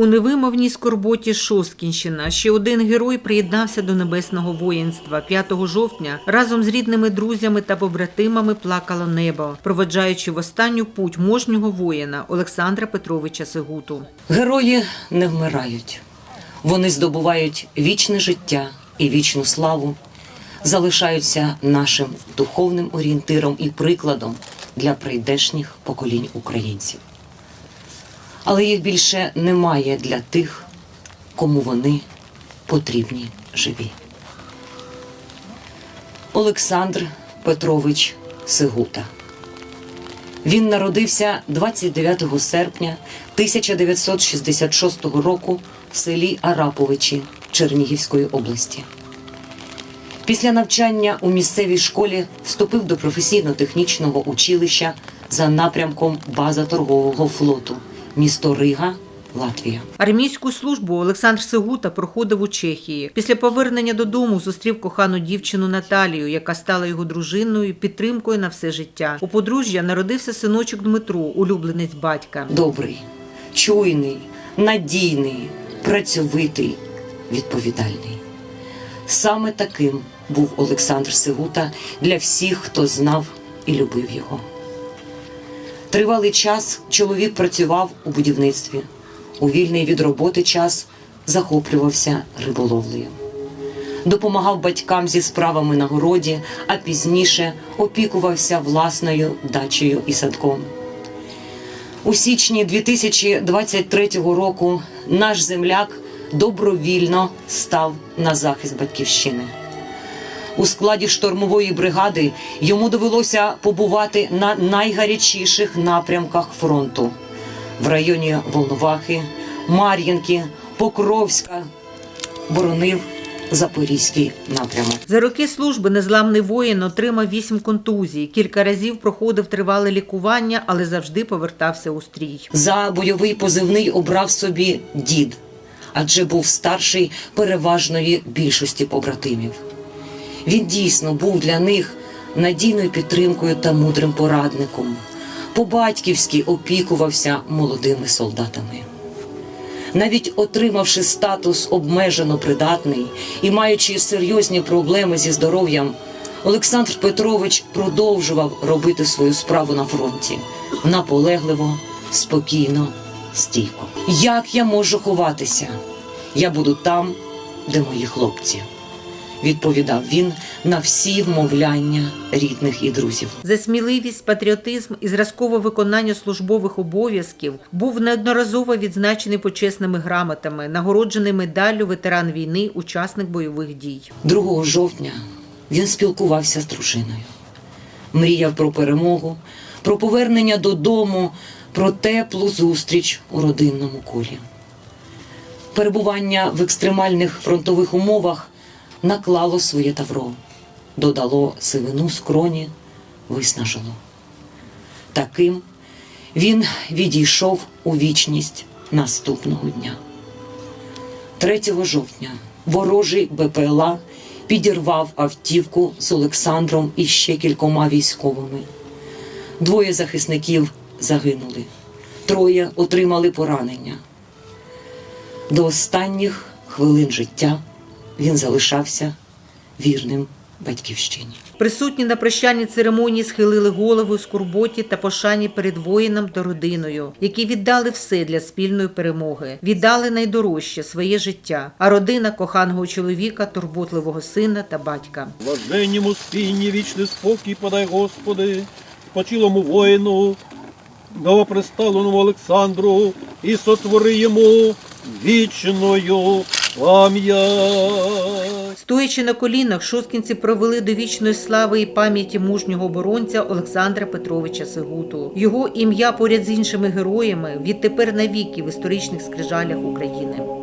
У невимовній скорботі Шосткінщина ще один герой приєднався до небесного воїнства. 5 жовтня разом з рідними друзями та побратимами плакало небо, проведжаючи в останню путь можнього воїна Олександра Петровича Сигуту. Герої не вмирають. Вони здобувають вічне життя і вічну славу, залишаються нашим духовним орієнтиром і прикладом для прийдешніх поколінь українців. Але їх більше немає для тих, кому вони потрібні живі. Олександр Петрович Сигута. Він народився 29 серпня 1966 року в селі Араповичі Чернігівської області. Після навчання у місцевій школі вступив до професійно-технічного училища за напрямком база торгового флоту, місто Рига, Латвія. Армійську службу Олександр Сигута проходив у Чехії. Після повернення додому зустрів кохану дівчину Наталію, яка стала його дружиною, підтримкою на все життя. У подружжя народився синочок Дмитро, улюбленець батька. Добрий, чуйний, надійний, працьовитий, відповідальний. Саме таким був Олександр Сигута для всіх, хто знав і любив його. Тривалий час чоловік працював у будівництві. У вільний від роботи час захоплювався риболовлею. Допомагав батькам зі справами на городі, а пізніше опікувався власною дачею і садком. У січні 2023 року наш земляк добровільно став на захист батьківщини. У складі штурмової бригади йому довелося побувати на найгарячіших напрямках фронту в районі Волновахи, Мар'їнки, Покровська, боронив Запорізький напрямок. За роки служби незламний воїн отримав вісім контузій. Кілька разів проходив тривале лікування, але завжди повертався у стрій. За бойовий позивний обрав собі дід, адже був старший переважної більшості побратимів. Він дійсно був для них надійною підтримкою та мудрим порадником. По-батьківськи опікувався молодими солдатами. Навіть отримавши статус обмежено придатний і маючи серйозні проблеми зі здоров'ям, Олександр Петрович продовжував робити свою справу на фронті наполегливо, спокійно, стійко. Як я можу ховатися? Я буду там, де мої хлопці, відповідав він на всі вмовляння рідних і друзів. За сміливість, патріотизм і зразкове виконання службових обов'язків був неодноразово відзначений почесними грамотами, нагороджений медаллю ветеран війни, учасник бойових дій. 2 жовтня він спілкувався з дружиною, мріяв про перемогу, про повернення додому, про теплу зустріч у родинному колі. Перебування в екстремальних фронтових умовах наклало своє тавро, додало сивину скроні, виснажило. Таким він відійшов у вічність наступного дня. 3 жовтня ворожий БПЛА підірвав автівку з Олександром і ще кількома військовими. Двоє захисників загинули, троє отримали поранення. До останніх хвилин життя він залишався вірним батьківщині. Присутні на прощальній церемонії схилили голови у скорботі та пошані перед воїном та родиною, які віддали все для спільної перемоги, віддали найдорожче своє життя, а родина коханого чоловіка, турботливого сина та батька. Блаженнім спінні вічний спокій подай, Господи, спочилому воїну, новоприставленому Олександру, і сотвори йому вічною пам'ять. Стоячи на колінах, шосткінці провели до вічної слави і пам'яті мужнього оборонця Олександра Петровича Сигуту. Його ім'я поряд з іншими героями відтепер навіки в історичних скрижалях України.